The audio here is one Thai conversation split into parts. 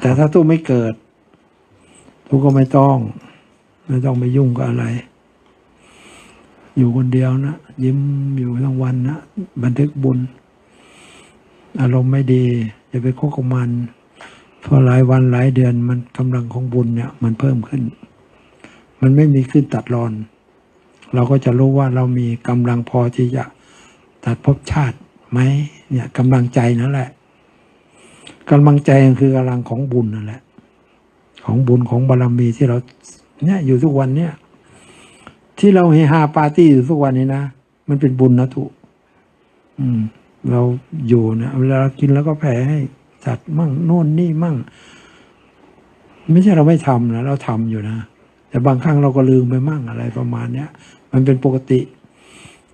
แต่ถ้าตู้ไม่เกิดตู้ก็ไม่ต้อง ไม่ต้องไปยุ่งกับอะไร อยู่คนเดียวนะยิ้มอยู่ทั้งวันนะบันทึกบุญ อารมณ์ไม่ดีอย่าไปคบกับมันพอหลายวันหลายเดือนมันกำลังของบุญเนี่ย มันเพิ่มขึ้น มันไม่มีขึ้นตัดรอน เราก็จะรู้ว่าเรามีกำลังพอที่จะตัดภพชาติไหมเนี่ยกำลังใจนั่นแหละ กำลังใจคือกำลังของบุญนั่นแหละ ของบุญของบารมีที่เราเนี่ยอยู่ทุกวันเนี่ย ที่เราเฮฮาปาร์ตี้อยู่ทุกวันนี้นะมันเป็นบุญนะทุอืม เราอยู่นี่ยเวลาเรากินแล้วก็แผ่ให้สัตว์มั่งโน่นนี่มั่ง ไม่ใช่เราไม่ทำนะเราทำอยู่นะแต่บางครั้งเราก็ลืมไปมั่งอะไรประมาณเนี้ยมันเป็นปกติ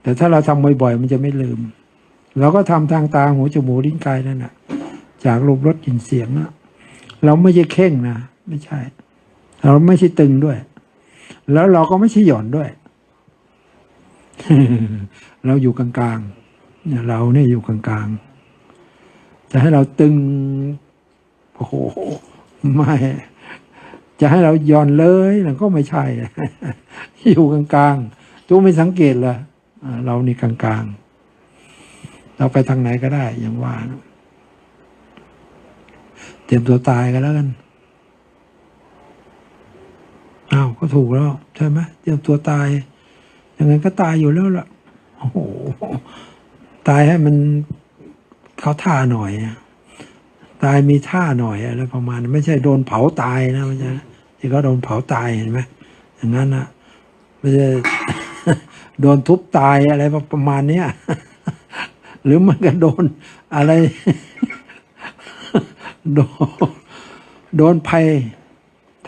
แต่ถ้าเราทำบ่อยๆมันจะไม่ลืม เราก็ทำทางตาหูจมูกลิ้นกายนั่นนะ จากรูปรสกลิ่นเสียงนะเราไม่ใช่เข่งนะไม่ใช่ เราไม่ใช่ตึงด้วย แล้วเราก็ไม่ใช่หย่อนด้วย เราอยู่กลางๆเนี่ยเราเนี่ยอยู่กลางๆจะให้เราตึงโอ้โหไม่จะให้เราหย่อนเลยนั่นก็ไม่ใช่ อยู่กลางๆตัวไม่สังเกตเหรออ่าเรานี่กลางๆ เราไปทางไหนก็ได้อย่างว่านะ เตรียมตัวตายกันแล้วกันอ้าวก็ถูกแล้วใช่ไหมเตรียมตัวตายยังไงก็ตายอยู่แล้วล่ะโอ้โหตายให้มันเขาท่าหน่อยตายมีท่าหน่อยอะไรประมาณไม่ใช่โดนเผาตายนะไม่ใช่ที่เขาโดนเผาตายเห็นไหมอย่างนั้นนะไม่ใช่โดนทุบตายอะไรประมาณเนี้ยหรือมันก็โดนอะไร โดนโดนภัย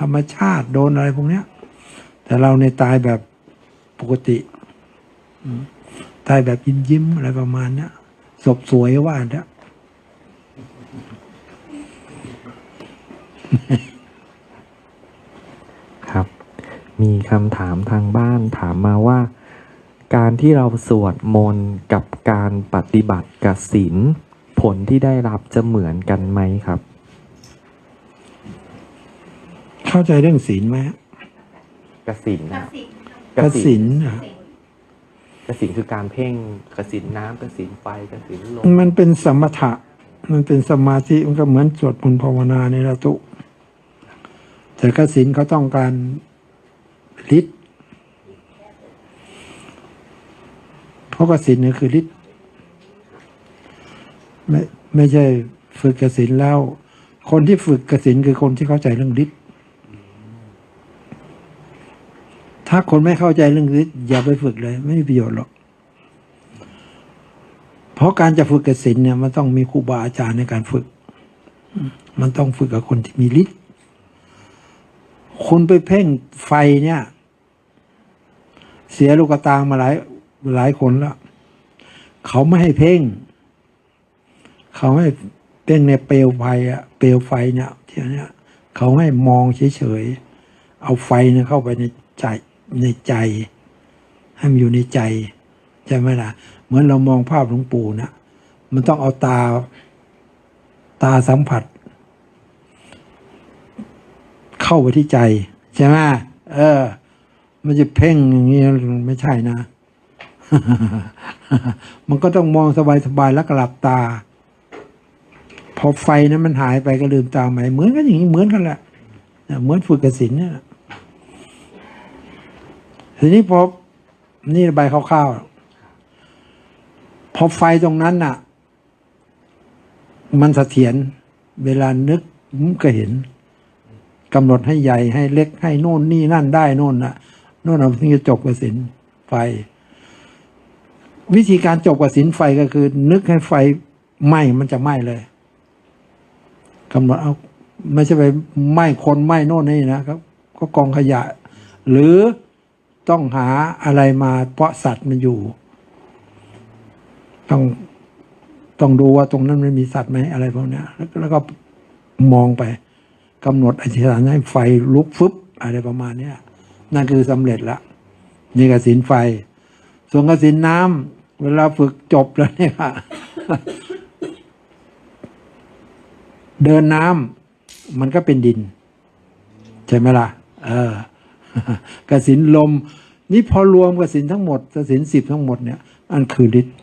ธรรมชาติโดนอะไรพวกเนี้ย แต่เราในตายแบบปกติตายแบบยิ้มยิ้มๆอะไรประมาณเนี้ยศพสวยว่าเนี้ยครับ มีคำถามทางบ้านถามมาว่า การที่เราสวดมนต์กับการปฏิบัติกับศีลผลที่ได้รับจะเหมือนกันไหมครับ เข้าใจเรื่องศีลไหมฮะกสินตัดสินกสินเหรอ กสินคือการเพ่งกสินน้ำกสินไฟกสินลมมันเป็นสมถะ มันเป็นสมาธิ มันก็เหมือนสวดมนต์ภาวนาในระตุ แต่กสินเขาต้องการฤทธิ์เพราะกสินเนี่ยคือฤทธิ์ไม่ไม่ใช่ฝึกกสินแล้ว คนที่ฝึกกสินคือคนที่เข้าใจเรื่องฤทธิ์ ถ้าคนไม่เข้าใจเรื่องฤทธิ์อย่าไปฝึกเลย ไม่มีประโยชน์หรอก เพราะการจะฝึกกสินเนี่ย มันต้องมีครูบาอาจารย์ในการฝึก มันต้องฝึกกับคนที่มีฤทธิ์คุณไปเพ่งไฟเนี่ย เสียลูกตามาหลายหลายคนแล้ว เขาไม่ให้เพ่ง เขาให้เพ่งในเปลวไฟอะเปลวไฟเนี่ยที่เนี้ยเขาให้มองเฉยๆเอาไฟเนี่ยเข้าไปในใจ ในใจ ให้มันอยู่ในใจใช่ไหมล่ะ เหมือนเรามองภาพหลวงปู่นะมันต้องเอาตา ตาสัมผัส เข้าไปที่ใจ ใช่ไหมเออ มันจะเพ่งอย่างนี้ไม่ใช่นะ มันก็ต้องมองสบายๆแล้วก็หลับตา พอไฟนั้นมันหายไปก็ลืมตาใหม่เหมือนกันอย่างนี้เหมือนกันแหละเนี่ยเหมือนฝึกกสินเนี่ย ทีนี้พอนี่ใบคร่าวๆพอไฟตรงนั้นน่ะ มันเสถียรเวลานึกก็เห็นกำหนดให้ใหญ่ให้เล็กให้โน่นนี่นั่นได้โน่นน่ะโน่นเอาถึงจะจบกสินไฟ วิธีการจบกสินไฟก็คือ นึกให้ไฟไหม้มันจะไหม้เลยกำหนดเอาไม่ใช่ไปไหม้คนไหม้โน่นนี่นะครับ ก็กองขยะ หรือ ต้องหาอะไรมาเพราะสัตว์มันอยู่ ต้องต้องดูว่าตรงนั้นมันมีสัตว์ไหมอะไรพวกนี้แล้วแล้วก็มองไปกำหนดอธิษฐานให้ไฟลุกฟึบอะไรประมาณเนี้ยนั่นคือสำเร็จละนี่กสินไฟ ส่วนกสินน้ำเวลาฝึกจบแล้วเนี่ยเดินน้ำมันก็เป็นดิน ใช่ไหมล่ะ เออ กสินลม นี่พอรวมกสินทั้งหมดกสินสิบทั้งหมดเนี่ย อันคือฤทธิ์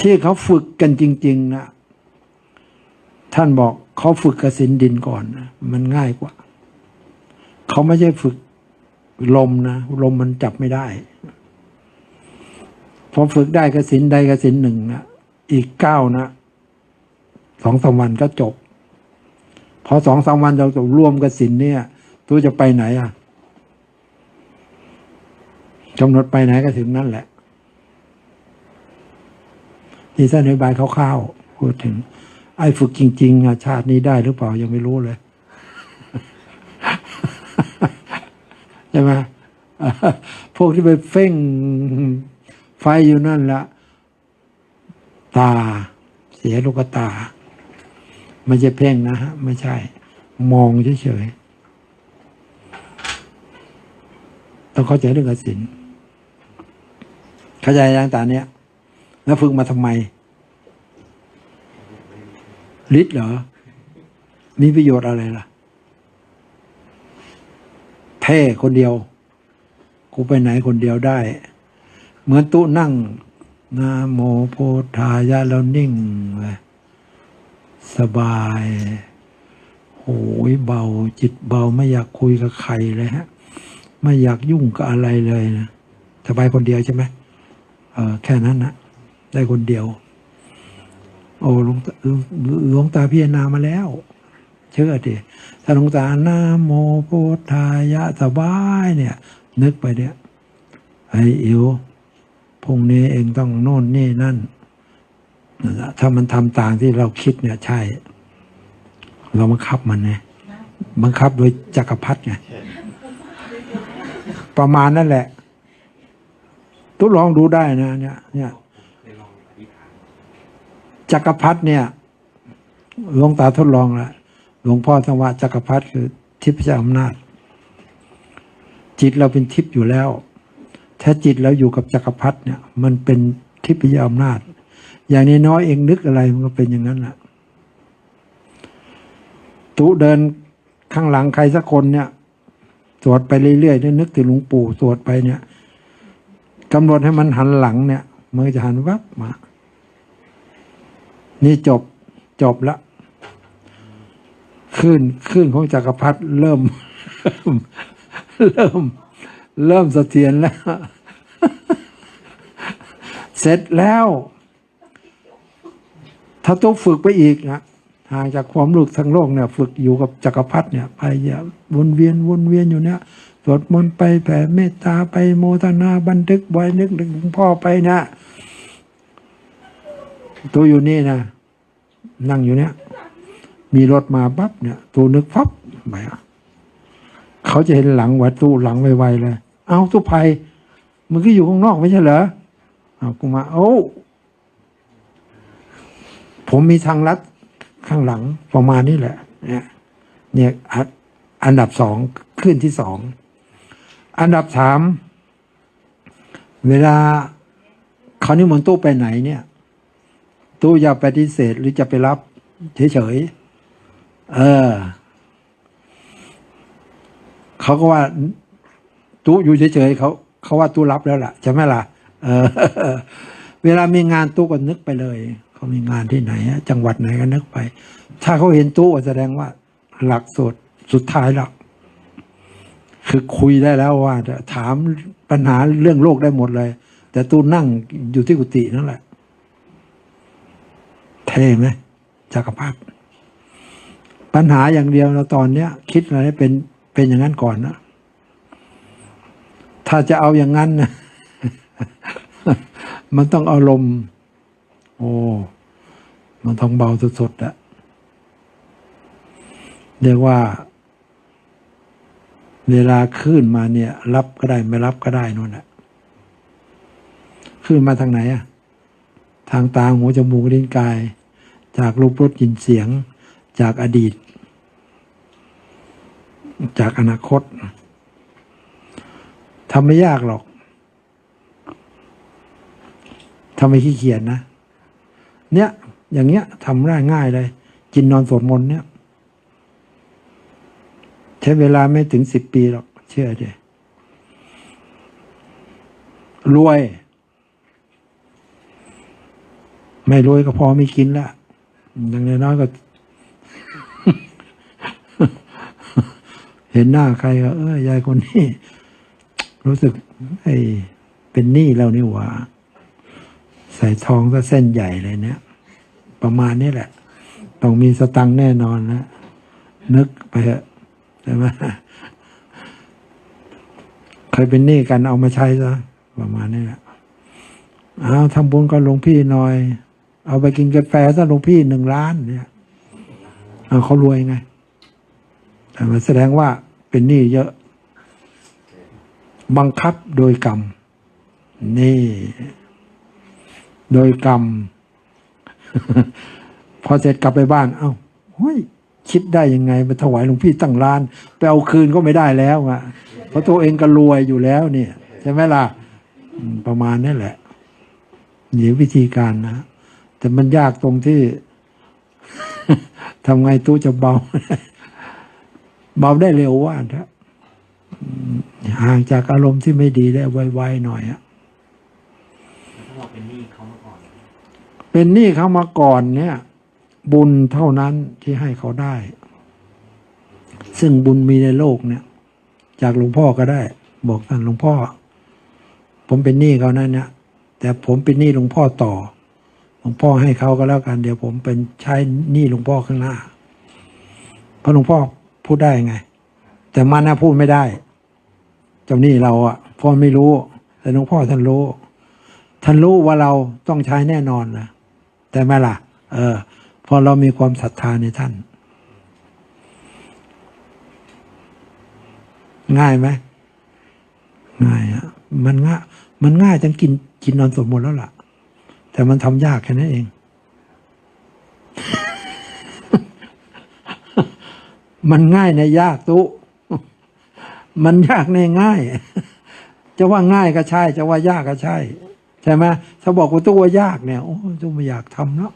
ที่เขาฝึกกันจริง ๆ นะ ท่านบอกเขาฝึกกสินดินก่อนนะมันง่ายกว่า เขาไม่ใช่ฝึกลมนะ ลมมันจับไม่ได้ พอฝึกได้กสินใดกสินหนึ่งนะอีกเก้านะสองสามวันก็จบ พอสองสามวันเราจะรวมกสินเนี่ยตัวจะไปไหนอะกำหนดไปไหนก็ถึงนั่นแหละนี่ท่านอธิบายคร่าวๆพูดถึง ไอ้ฝึกจริงๆอะชาตินี้ได้หรือเปล่ายังไม่รู้เลยใช่ไหมพวกที่ไปเฟ้งไฟอยู่นั่นละตา เสียลูกตา ไม่ใช่เพ่งนะฮะไม่ใช่ มองเฉยๆต้องเข้าใจเรื่องกสินเข้าใจยังตาเนี้ยแล้วฝึกมาทำไมฤทธิ์เหรอ มีประโยชน์อะไรล่ะ เท่คนเดียว กูไปไหนคนเดียวได้ เหมือนตู้นั่งนะโมโพธายะแล้วนิ่งเลย สบายโอ้ยเบาจิตเบาไม่อยากคุยกับใครเลยฮะ ไม่อยากยุ่งกับอะไรเลยนะสบายคนเดียวใช่ไหมเออแค่นั้นนะได้คนเดียว โอ้หลวงตาหลวงตาพิจารณามาแล้ว เชื่อดิถ้าหลวงตานาโมโพธายะสบายเนี่ย นึกไปเนี่ยไอ้อิวพรุ่งนี้เองต้องโน่นนี่นั่น นั่นล่ะถ้ามันทำต่างที่เราคิดเนี่ยใช่ เราบังคับมันไงบังคับโดยจักรพรรดิไงประมาณนั่นแหละทดลองดูได้นะเนี่ยเนี่ยจักรพรรดิเนี่ยหลวงตาทดลองแล้วหลวงพ่อทั้งวาจักรพรรดิคือทิพยอำนาจ จิตเราเป็นทิพย์อยู่แล้ว ถ้าจิตเราอยู่กับจักรพรรดิเนี่ย มันเป็นทิพยอำนาจ อย่างนี้น้อยเองนึกอะไรมันก็เป็นอย่างนั้นแหละตุเดินข้างหลังใครสักคนเนี่ย สวดไปเรื่อยๆเนี่ยนึกถึงหลวงปู่สวดไปเนี่ยกำหนดให้มันหันหลังเนี่ยมันจะหันวับมา นี่จบจบละขึ้นขึ้นของจักรพรรดิเริ่ม เริ่ม เริ่มสะเสถียรแล้ว เสร็จแล้ว ถ้าต้องฝึกไปอีกนะห่างจากความรู้ทั้งโลกเนี่ย ฝึกอยู่กับจักรพรรดิเนี่ยไปอย่าวนเวียนวนเวียนอยู่เนี่ยสวดมนต์ไปแผ่เมตตาไปโมทนาบันทึกไว้นึกถึงพ่อไปนะตัวอยู่นี่นะนั่งอยู่เนี่ย มีรถมาปั๊บเนี่ยตูนึกพับไปอะเขาจะเห็นหลังวัดตู้หลังไวๆเลย เอาตู้ภัยมึงก็อยู่ข้างนอกไม่ใช่เหรอเอากูมา โอ้ ผมมีทางลัดข้างหลังประมาณนี้แหละเนี่ยเนี่ยอันอันดับสองขึ้นที่สอง อันดับสามเวลาเขานิมนต์ตู้ไปไหนเนี่ย ตู้อย่าปฏิเสธหรือจะไปรับเฉยๆเออเขาก็ว่า ตู้อยู่เฉยๆเขาเขาว่าตู้รับแล้วล่ะใช่ไหมล่ะเออ เวลามีงานตู้ก็นึกไปเลย เขามีงานที่ไหนอะจังหวัดไหนก็นึกไป ถ้าเขาเห็นตู้แสดงว่า หลักสูตรสุดท้ายแล้วคือคุยได้แล้วว่าถามปัญหาเรื่องโลกได้หมดเลย แต่ตู้นั่งอยู่ที่กุฏินั่นแหละ เท่ไหมจักรพรรดิปัญหาอย่างเดียวเราตอนเนี้ย คิดอะไรเป็นเป็นอย่างนั้นก่อนนะถ้าจะเอาอย่างนั้นนะมันต้องอาลมณ์ อ้ มันต้องเบาสุดๆอะเรียกว่า เวลาขึ้นมาเนี่ย รับก็ได้ไม่รับก็ได้นู่นแหละขึ้นมาทางไหนอะทางตาหูจมูกลิ้นกาย จากรูปรสกลิ่นเสียง จากอดีต จากอนาคตทำไม่ยากหรอกทำไม่ขี้เกียจนะ เนี่ยอย่างเงี้ยทำได้ง่ายเลย กินนอนสวดมนต์เนี่ยใช้เวลาไม่ถึงสิบปีหรอก เชื่อดิรวย ไม่รวยก็พอมีกินละอย่างน้อยๆก็ เห็นหน้าใครก็เออยายคนนี้ รู้สึกไอ้เป็นหนี้แล้วนี่หว่า ใส่ทองก็เส้นใหญ่เลยเนี่ย ประมาณนี้แหละ ต้องมีสตังแน่นอนนะ นึกไปเถอะใช่ไหมใครเป็นหนี้กันเอามาใช้ซะประมาณนี้แหละเอาทำบุญกับหลวงพี่หน่อย เอาไปกินกาแฟซะหลวงพี่หนึ่งล้านเนี่ยเอาเขารวยไง แต่มันแสดงว่าเป็นหนี้เยอะ บังคับโดยกรรม นี่ โดยกรรม พอเสร็จกลับไปบ้าน เอ้าเฮ้ยคิดได้ยังไงมาถวายหลวงพี่ตั้งล้าน ไปเอาคืนก็ไม่ได้แล้วอะเพราะตัวเองก็รวยอยู่แล้วเนี่ยใช่ไหมล่ะ ประมาณนี้แหละนี่วิธีการนะ แต่มันยากตรงที่ทำไงตู้จะเบา เบาได้เร็วว่าเถอะห่างจากอารมณ์ที่ไม่ดีได้ไวๆหน่อยอะ ถ้าเราเป็นหนี้เขามาก่อน เป็นหนี้เขามาก่อนเนี่ย บุญเท่านั้นที่ให้เขาได้ ซึ่งบุญมีในโลกเนี่ย จากหลวงพ่อก็ได้ บอกท่านหลวงพ่อ ผมเป็นหนี้เขานั่นเนี่ยแต่ผมเป็นหนี้หลวงพ่อต่อหลวงพ่อให้เขาก็แล้วกัน เดี๋ยวผมเป็นใช้หนี้หลวงพ่อข้างหน้าเพราะหลวงพ่อพูดได้ไง แต่มันนะพูดไม่ได้ เจ้าหนี้เราอะพ่อไม่รู้ แต่หลวงพ่อท่านรู้ ท่านรู้ว่าเราต้องใช้แน่นอนนะ แต่ไหมล่ะ เออพอเรามีความศรัทธาในท่าน ง่ายไหมง่ายอะมันง่ายมันง่ายจนกินกินนอนสวดมนต์แล้วล่ะ แต่มันทำยากแค่นั้นเองมันง่ายในยากตุ มันยากในง่าย จะว่าง่ายก็ใช่ จะว่ายากก็ใช่ ใช่ไหมถ้าบอกว่าตู้ว่ายากเนี่ยโอ้ตู้ไม่อยากทำแล้ว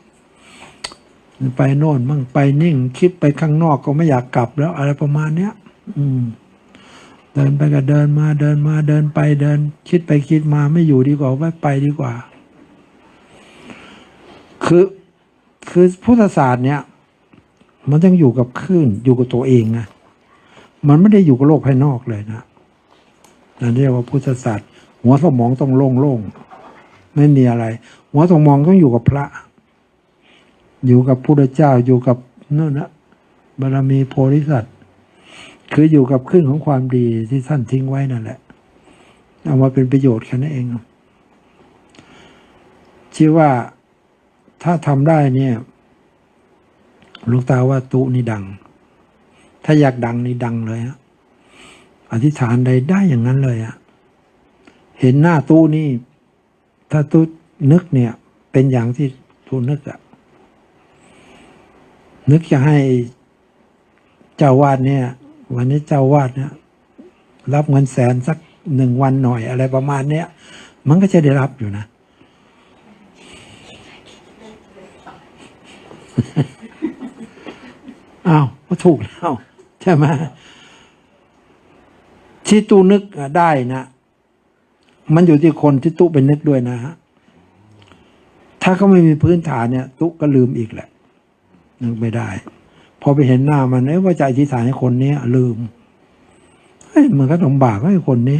ไปโน่นมั่งไปนิ่ง คิดไปข้างนอกก็ไม่อยากกลับแล้ว อะไรประมาณเนี้ย อืม เดินไปก็เดินมาเดินมาเดินไปเดิน คิดไปคิดมาไม่อยู่ดีกว่าไม่ไปดีกว่า คือคือพุทธศาสตร์เนี่ย มันต้องอยู่กับคลื่นอยู่กับตัวเองนะมันไม่ได้อยู่กับโลกภายนอกเลยนะนั่นเรียกว่าพุทธศาสตร์หัวสมองต้องโล่งๆ ไม่มีอะไร หัวสมองต้องอยู่กับพระ อยู่กับพุทธเจ้าอยู่กับนั่นนะบารมีโพธิสัตว์คืออยู่กับคลื่นของความดีที่ท่านทิ้งไว้นั่นแหละ เอามาเป็นประโยชน์แค่นั้นเองชื่อว่าถ้าทำได้เนี่ยลูกตาว่าตุนี่ดัง ถ้าอยากดังนี่ดังเลยฮะอธิษฐานใดได้อย่างนั้นเลยอะเห็นหน้าตู้นี่ ถ้าตู้นึกเนี่ย เป็นอย่างที่ตู้นึกอะนึกจะให้เจ้าวาดเนี่ย วันนี้เจ้าวาดเนี่ย รับเงินแสนสักหนึ่งวันหน่อยอะไรประมาณเนี้ยมันก็จะได้รับอยู่นะ อ้าวก็ถูกแล้วใช่ไหมที่ตู้นึกได้นะ มันอยู่ที่คนที่ตู้เป็นนึกด้วยนะฮะถ้าเขาไม่มีพื้นฐานเนี่ยตู้ก็ลืมอีกแหละ นึกไม่ได้ พอไปเห็นหน้ามันเอ้ยว่าจะอธิษฐานให้คนเนี้ยลืมเฮ้ยมันก็ลำบากให้คนนี้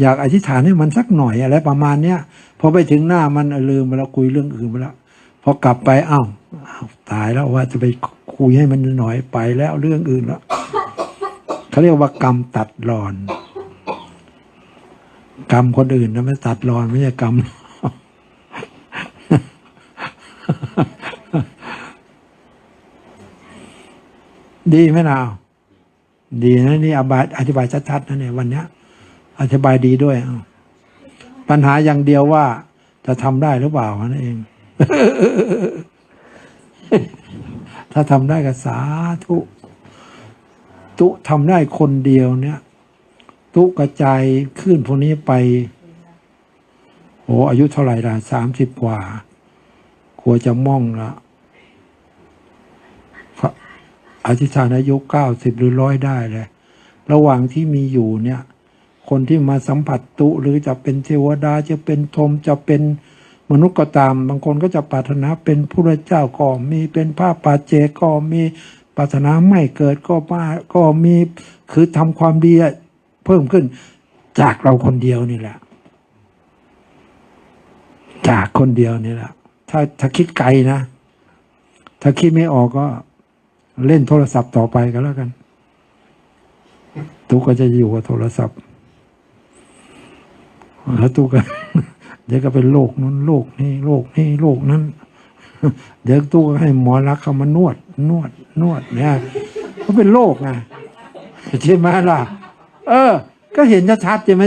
อยากอธิษฐานให้มันสักหน่อยอะไรประมาณเนี้ยพอไปถึงหน้ามันลืมไปแล้วคุยเรื่องอื่นไปแล้วพอกลับไปอ้าวอ้าวตายแล้วว่าจะไปคุยให้มันหน่อยไปแล้วเรื่องอื่นแล้วเขาเรียกว่ากรรมตัดรอน กรรมคนอื่นนะไม่ตัดรอนไม่ใช่กรรมดีไหมนาวดีนะนี่อธิบายอธิบายชัดๆนะเนี่ยวันเนี้ย อธิบายดีด้วยปัญหาอย่างเดียวว่า จะทำได้หรือเปล่านั่นเอง ถ้าทำได้ก็สาธุ ตุทำได้คนเดียวเนี่ย ตุกระจายขึ้นพวกนี้ไปโหอายุเท่าไหร่ล่ะสามสิบกว่ากลัวจะม่องละอธิษฐานอายุเก้าสิบหรือร้อยได้เลย ระหว่างที่มีอยู่เนี่ย คนที่มาสัมผัสตุหรือจะเป็นเทวดาจะเป็นธมจะเป็นมนุษย์ก็ตาม บางคนก็จะปรารถนาเป็นพระเจ้าก็มีเป็นพระปาเจกก็มีปรารถนาไม่เกิดก็มาก็มีคือทำความดี เพิ่มขึ้น จากเราคนเดียวนี่แหละ จากคนเดียวนี่แหละ ถ้าถ้าคิดไกลนะ ถ้าคิดไม่ออกก็เล่นโทรศัพท์ต่อไปก็แล้วกัน ตุ๊กก็จะอยู่กับโทรศัพท์ แล้วตุ๊กก็เดี๋ยวก็เป็นโรคนู้นโรคนี้โรคนี้โรคนั้น เดี๋ยวตุ๊กก็ให้หมอรักเขามานวด นวด นวดเนี่ยเขาเป็นโรคไงใช่ไหมล่ะ เออ ก็เห็นชัดๆใช่ไหม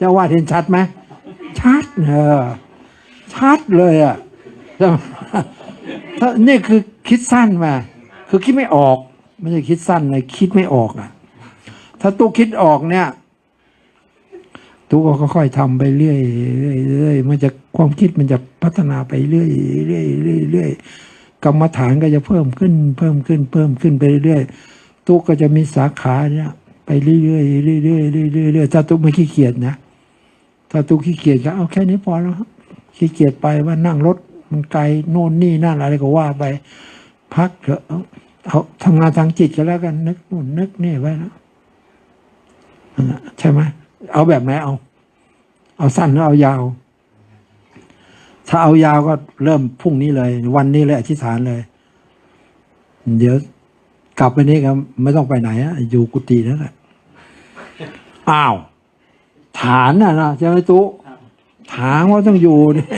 จะว่าดเห็นชัดไหมชัดเออชัดเลยอะถ้านี่คือคิดสั้นมา คือคิดไม่ออก ไม่ใช่คิดสั้นเลยคิดไม่ออกอะ ถ้าตู้คิดออกเนี่ยตู้ก็ค่อยๆทำไปเรื่อยเรื่อยเรื่อยมันจะความคิดมันจะพัฒนาไปเรื่อยเรื่อยเรื่อยเรื่อยกรรมฐานก็จะเพิ่มขึ้น เพิ่มขึ้น เพิ่มขึ้นไปเรื่อยตู้ก็จะมีสาขาเนี่ย เรื่อยเรื่อยเรื่อยเรื่อยเรื่อยเรื่อยถ้าตู้ไม่ขี้เกียจนะ ถ้าตู้ขี้เกียจก็เอาแค่นี้พอแล้วครับขี้เกียจไปว่านั่งรถมันไกลโน่นนี่นั่นอะไรก็ว่าไป พักเถอะเอาเอาทำงานทางจิตก็แล้วกัน นึกนู่นนึกนี่ไว้นะนั่นน่ะใช่ไหมเอาแบบไหนเอา เอาสั้นหรือเอายาว ถ้าเอายาวก็เริ่มพรุ่งนี้เลย วันนี้เลยอธิษฐานเลย เดี๋ยวกลับไปนี้ก็ไม่ต้องไปไหนอะอยู่กุฏินั่นแหละ อ้าว ฐานน่ะนะใช่ไหมตุ๊ฐานว่าต้องอยู่เนี่ย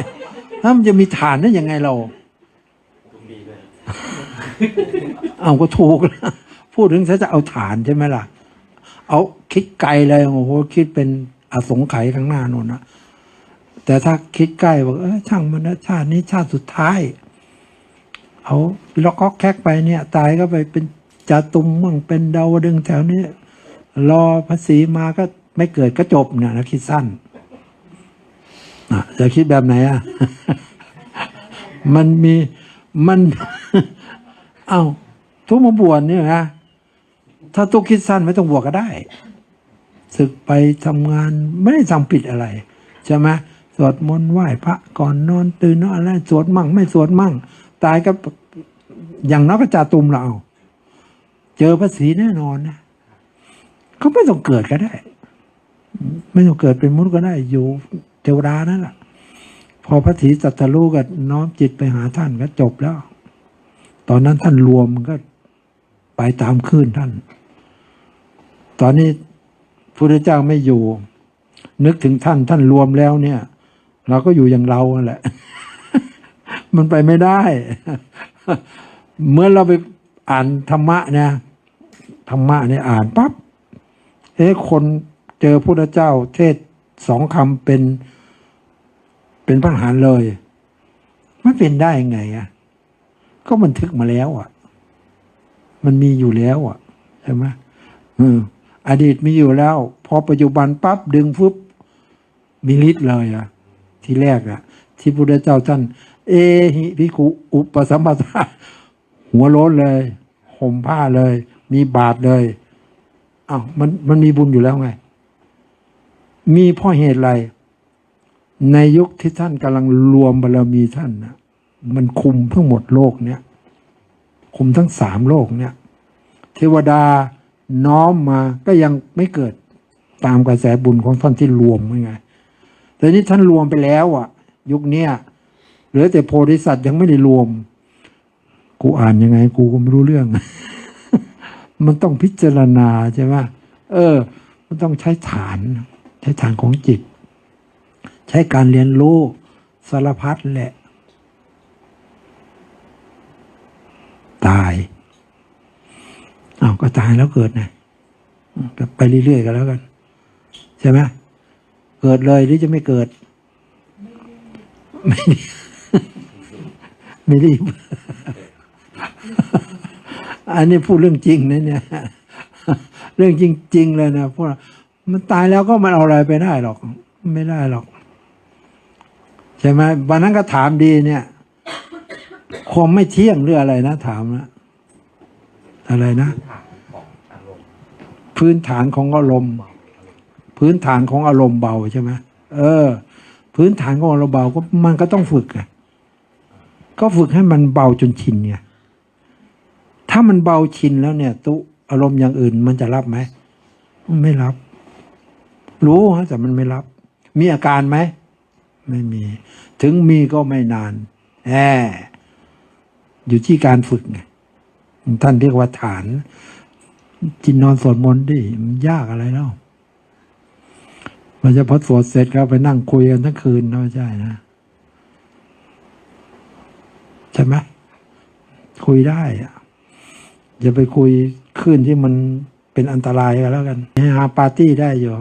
ถ้ามันจะมีฐานได้ยังไงเราเอาก็ถูกแล้วพูดถึงถ้าจะเอาฐานใช่ไหมล่ะ เอาคิดไกลเลยโอ้โหคิดเป็นอสงไขยข้างหน้าโน่นนะแต่ถ้าคิดใกล้บอกเออช่างมันนะชาตินี้ชาติสุดท้าย เอาล็อกก็แคกไปเนี่ย ตายก็ไปเป็นจาตุมมั่งเป็นดาวดึงส์แถวนี้ รอภาษีมาก็ไม่เกิดก็จบเนี่ยนะคิดสั้นจะคิดแบบไหนอะ มันมีมัน เอาทุกมาบวชเนี่ยนะ ถ้าตุกคิดสั้นไม่ต้องบวชก็ได้ศึกไปทำงานไม่ได้ทำผิดอะไร ใช่ไหมสวดมนต์ไหว้พระก่อนนอนตื่นนอนอะไรสวดมั่ง ไม่สวดมั่ง ตายก็อย่างน้อยก็จาตุมเราเอาเจอภาษีแน่นอนนะ เขาไม่ต้องเกิดก็ได้ ไม่ต้องเกิดเป็นมนุษย์ก็ได้ อยู่เทวดานั่นแหละพอพระศรีสัตรูก็น้อมจิตไปหาท่านก็จบแล้ว ตอนนั้นท่านรวมมันก็ไปตามคลื่นท่าน ตอนนี้พระเจ้าไม่อยู่ นึกถึงท่านท่านรวมแล้วเนี่ย เราก็อยู่อย่างเราแหละ มันไปไม่ได้ เมื่อเราไปอ่านธรรมะเนี่ยธรรมะเนี่ยอ่านปั๊บ เอ๊ะคนเจอพระเจ้า เทศสองคำเป็น เป็นพระหันเลย มันเป็นได้ยังไงอะ ก็บันทึกมาแล้ว อะ มันมีอยู่แล้ว อะใช่ไหมอืมอดีตมีอยู่แล้ว พอปัจจุบันปั๊บดึงฟึบมีฤทธิ์เลยอะ ที่แรกอะ ที่พระเจ้าท่านเอหิพิคุอุปสัมปทาหัวโล้นเลยห่มผ้าเลย มีบาทเลย อ้าวมันมันมีบุญอยู่แล้วไง มีเพ่อเหตุอะไร ในยุคที่ท่านกำลังรวมบารมีท่านนะมันคุมทั้งหมดโลกเนี้ยคุมทั้งสามโลกเนี้ยเทวดาน้อมมาก็ยังไม่เกิดตามกระแสบุญของท่านที่รวมไงแต่นี้ท่านรวมไปแล้วอะยุคเนี้ยเหลือแต่โพธิสัตว์ยังไม่ได้รวม กูอ่านยังไง กูก็ไม่รู้เรื่อง มันต้องพิจารณาใช่ไหมเออ มันต้องใช้ฐาน ใช้ฐานของจิต ใช้การเรียนรู้สารพัดแหละ ตายอ้าวก็ตายแล้วเกิดไงก็ไปเรื่อยๆกันแล้วกัน ใช่ไหมเกิดเลยหรือจะไม่เกิด ไม่รีบ ไม่รีบ อันนี้พูดเรื่องจริงนะเนี่ย เรื่องจริงๆเลยนะพวกเรามันตายแล้วก็มันเอาอะไรไปได้หรอก ไม่ได้หรอกใช่ไหมวันนั้นก็ถามดีเนี่ยคมไม่เที่ยงหรืออะไรนะ ถามนะอะไรนะ พื้นฐานของอารมณ์ พื้นฐานของอารมณ์เบาใช่ไหมเออ พื้นฐานของอารมณ์เบาก็มันก็ต้องฝึกไงก็ฝึกให้มันเบาจนชินไง ถ้ามันเบาชินแล้วเนี่ย ตุอารมณ์อย่างอื่น มันจะรับไหมไม่รับ รู้ฮะแต่มันไม่รับ มีอาการไหมไม่มี ถึงมีก็ไม่นานแออยู่ที่การฝึกไงท่านเรียกว่าฐานจินนอนสวดมนต์ดิมันยากอะไรแล้วมันจะพอสวดเสร็จก็ไปนั่งคุยกันทั้งคืนนะไม่ใช่นะใช่ไหมคุยได้อะ อย่าไปคุยคลื่นที่มันเป็นอันตรายกันแล้วกันหาปาร์ตี้ได้อยู่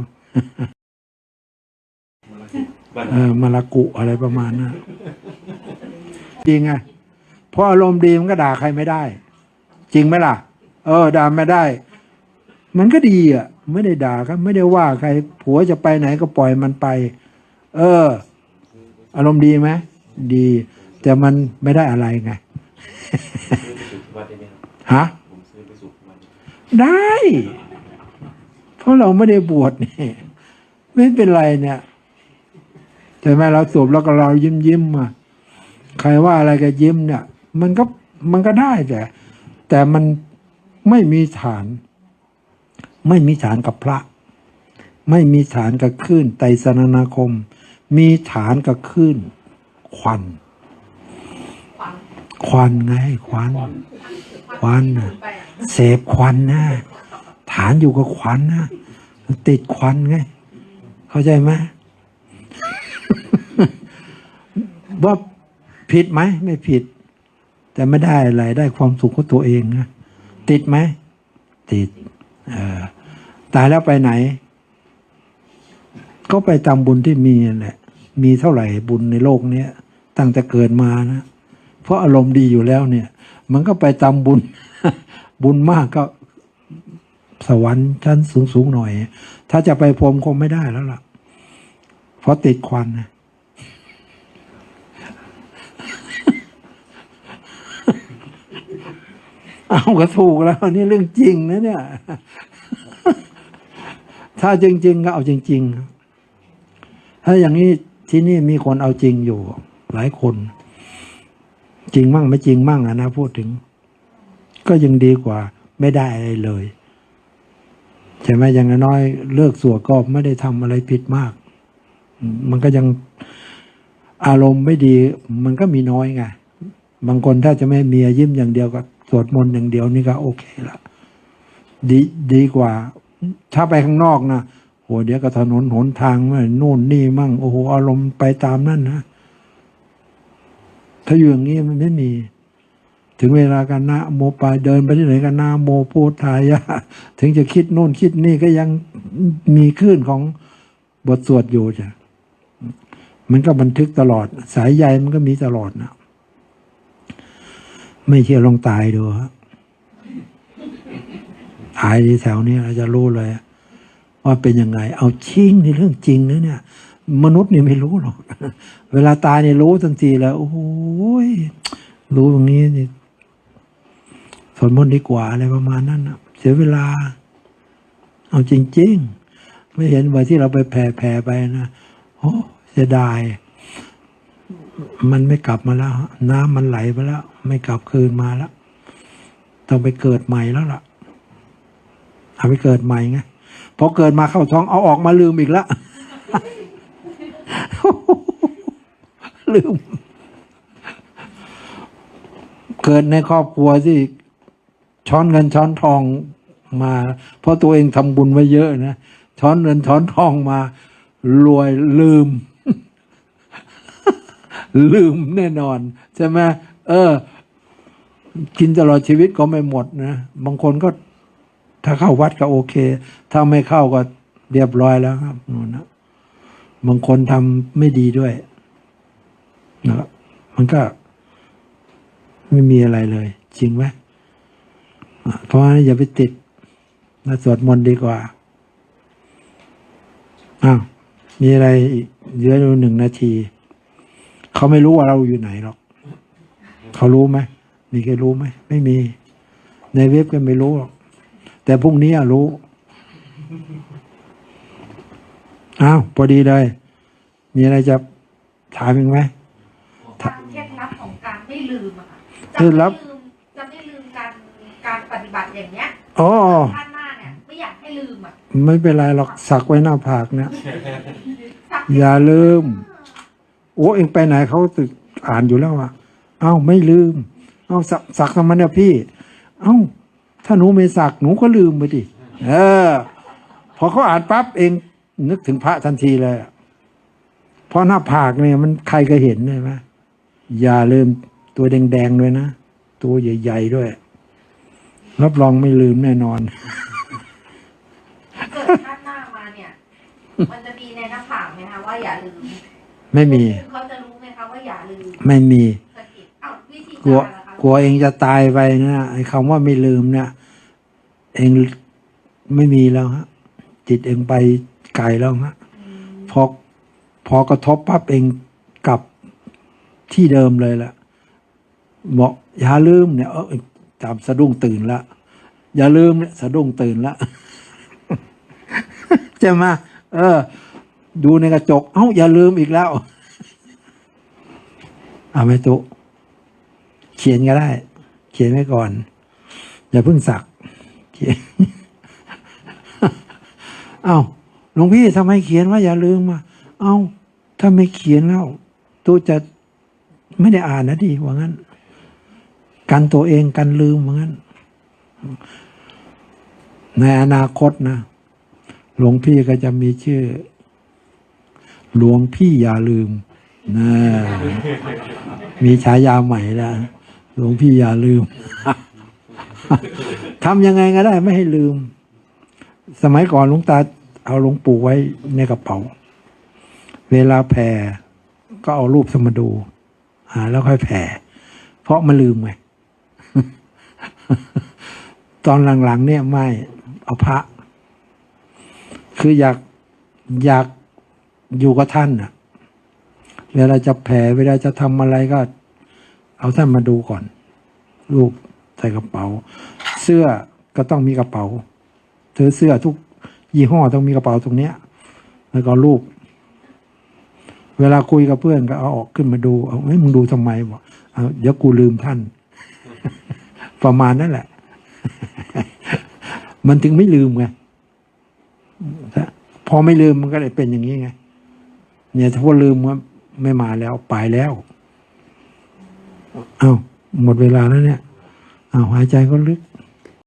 เออมาลากุอะไรประมาณนั้นจริงไงเพราะอารมณ์ดีมันก็ด่าใครไม่ได้ จริงไหมล่ะ เออด่าไม่ได้ มันก็ดีอะ ไม่ได้ด่าครับ ไม่ได้ว่าใคร ผัวจะไปไหนก็ปล่อยมันไป เออ อารมณ์ดีไหมดี แต่มันไม่ได้อะไรไงฮะ ได้ เพราะเราไม่ได้บวชนี่ไม่เป็นไรเนี่ยใช่ไหมเราสวมแล้วก็เรายิ้มยิ้มมาใครว่าอะไรก็ยิ้มเนี่ย มันก็มันก็ได้แต่ แต่มันไม่มีฐาน ไม่มีฐานกับพระ ไม่มีฐานกับคลื่นไตรสนนาคม มีฐานกับคลื่นควันควันไงควันควันนะ เสพควันนะฐานอยู่กับควันนะติดควันไง เข้าใจไหมว่าผิดไหมไม่ผิด แต่ไม่ได้อะไรได้ความสุขของตัวเองนะติดไหมติดตายแล้วไปไหน ก็ไปตามบุญที่มีนั่นแหละมีเท่าไหร่บุญในโลกนี้ตั้งแต่เกิดมานะเพราะอารมณ์ดีอยู่แล้วเนี่ย มันก็ไปตามบุญ บุญมากก็สวรรค์ชั้นสูงสูงหน่อย ถ้าจะไปพรมคงไม่ได้แล้วล่ะ เพราะติดควันนะเอาก็ถูกแล้วนี่เรื่องจริงนะเนี่ย ถ้าจริง ๆ ก็เอาจริง ๆ ถ้าอย่างนี้ที่นี่มีคนเอาจริงอยู่ หลายคน จริงมั่งไม่จริงมั่งอะนะพูดถึง ก็ยังดีกว่า ไม่ได้อะไรเลยใช่ไหมอย่างน้อยเลิกสวดก็ไม่ได้ทำอะไรผิดมาก มันก็ยังอารมณ์ไม่ดี มันก็มีน้อยไงบางคนถ้าจะไม่มียิ้มอย่างเดียวก็สวดมนต์อย่างเดียวนี่ก็โอเคละดีดีกว่า ถ้าไปข้างนอกนะโหเดี๋ยวก็ถนนหนทางมั่งนู่นนี่มั่งโอ้โหอารมณ์ไปตามนั่นนะถ้าอยู่อย่างนี้มันไม่มี ถึงเวลากันนะโมไปเดินไปที่ไหนกันนะโมพูทายะถึงจะคิดโน่นคิดนี่ก็ยังมีคลื่นของบทสวดอยู่จ้ะมันก็บันทึกตลอด สายใยมันก็มีตลอดนะไม่เชื่อลองตายดูฮะตายที่แถวนี้เราจะรู้เลย ว่าเป็นยังไง เอาชิงในเรื่องจริงนะเนี่ย มนุษย์นี่ไม่รู้หรอก เวลาตายเนี่ยรู้ทันทีแล้ว โอ้ยรู้ตรงนี้นี่ วดมนต์ดีกว่าอะไรประมาณนั้นนะเสียเวลา เอาจริง ๆ ไม่เห็นว่าที่เราไปแผ่แผ่ไปนะโอ้เสียดาย มันไม่กลับมาแล้ว น้ำมันไหลไปแล้ว ไม่กลับคืนมาแล้ว ต้องไปเกิดใหม่แล้วล่ะเอาไปเกิดใหม่ไงพอเกิดมาเข้าท้องเอาออกมาลืมอีกแล้วลืม เกิดในครอบครัวที่ ช้อนเงินช้อนทองมา เพราะตัวเองทำบุญไว้เยอะนะช้อนเงินช้อนทองมารวยลืม ลืมแน่นอนใช่ไหมเออ กินตลอดชีวิตก็ไม่หมดนะบางคนก็ถ้าเข้าวัดก็โอเค ถ้าไม่เข้าก็เรียบร้อยแล้วครับนู่นนะบางคนทำไม่ดีด้วยนะครับมันก็ไม่มีอะไรเลย จริงไหม เพราะฉะนั้นอย่าไปติดนะสวดมนต์ดีกว่า อ้าว มีอะไรอีกเหลืออยู่หนึ่งนาที เขาไม่รู้ว่าเราอยู่ไหนหรอก เขารู้ไหม มีใครรู้ไหม ไม่มี ในเว็บก็ไม่รู้หรอก แต่พรุ่งนี้อะรู้ อ้าว พอดีเลย มีอะไรจะถามอีกไหมการเคล็ดลับของการไม่ลืมอะค่ะเคล็ดลับ จะไม่ลืมจะไม่ลืมการการปฏิบัติ อย่างเนี้ยอ๋อชาติหน้าเนี่ยไม่อยากให้ลืมอะไม่เป็นไรหรอกสักไว้หน้าผากเนี่ยสักอย่าลืม โอ้เองไปไหนเขาตึกอ่านอยู่แล้วอะ เอ้าไม่ลืม เอ้าสักสักทำไมเนี่ยพี่ เอ้า ถ้าหนูไม่สักหนูก็ลืมไปดิเออ พอเขาอ่านปั๊บเองนึกถึงพระทันทีเลยอะเพราะหน้าผากเนี่ยมันใครก็เห็นใช่ไหมอย่าลืมตัวแดงๆด้วยนะ ตัวใหญ่ ๆ ด้วย รับรองไม่ลืมแน่นอนเกิดชาติหน้ามาเนี่ย มันจะมีในหน้าผากไหมคะว่าอย่าลืมไม่มี เขาจะรู้ไหมคะว่าอย่าลืมไม่มีสะกิดเอ้าวิธีกลัวการล่ะคะกลัวเองจะตายไปนะไอ้คำว่าไม่ลืมเนี่ย เองไม่มีแล้วฮะ จิตเองไปไกลแล้วฮะอืมพอพอกระทบปั๊บเองกลับที่เดิมเลยละบอกอย่าลืมเนี่ยเออ จำสะดุ้งตื่นละ อย่าลืมเนี่ยสะดุ้งตื่นละจะมาเออ ดูในกระจก เอ้า อย่าลืมอีกแล้วเอาไหมตุเขียนก็ได้ เขียนไว้ก่อน อย่าเพิ่งสัก เขียนเอ้าหลวงพี่ทำไมเขียนว่าอย่าลืมอะเอ้าถ้าไม่เขียนแล้วตัวจะไม่ได้อ่านนะดิว่างั้น กันตัวเองกันลืมว่างั้นในอนาคตนะ หลวงพี่ก็จะมีชื่อ หลวงพี่อย่าลืมนะมีฉายาใหม่แล้วหลวงพี่อย่าลืมทำยังไงก็ได้ไม่ให้ลืม สมัยก่อนหลวงตาเอาหลวงปู่ไว้ในกระเป๋า เวลาแผ่ก็เอารูปสมาดู อ่า แล้วค่อยแผ่ เพราะมันลืมไง ตอนหลังๆเนี่ยไม่เอาพระ คืออยากอยากอยู่กับท่านน่ะเวลาจะแผ่เวลาจะทำอะไรก็ เอาท่านมาดูก่อน รูปใส่กระเป๋า เสื้อก็ต้องมีกระเป๋าซื้อเสื้อทุกยี่ห้อต้องมีกระเป๋าตรงเนี้ย แล้วก็รูป เวลาคุยกับเพื่อนก็เอาออกขึ้นมาดู เอาเฮ้ยมึงดูทำไมบอกอาเดี๋ยวกูลืมท่าน ประมาณนั่นแหละ มันถึงไม่ลืมไงพอไม่ลืมมันก็เลยเป็นอย่างนี้ไง เนี่ยถ้าว่าลืมว่าไม่มาแล้วไปแล้ว เอ้าหมดเวลาแล้วเนี่ย เอาหายใจก็ลึก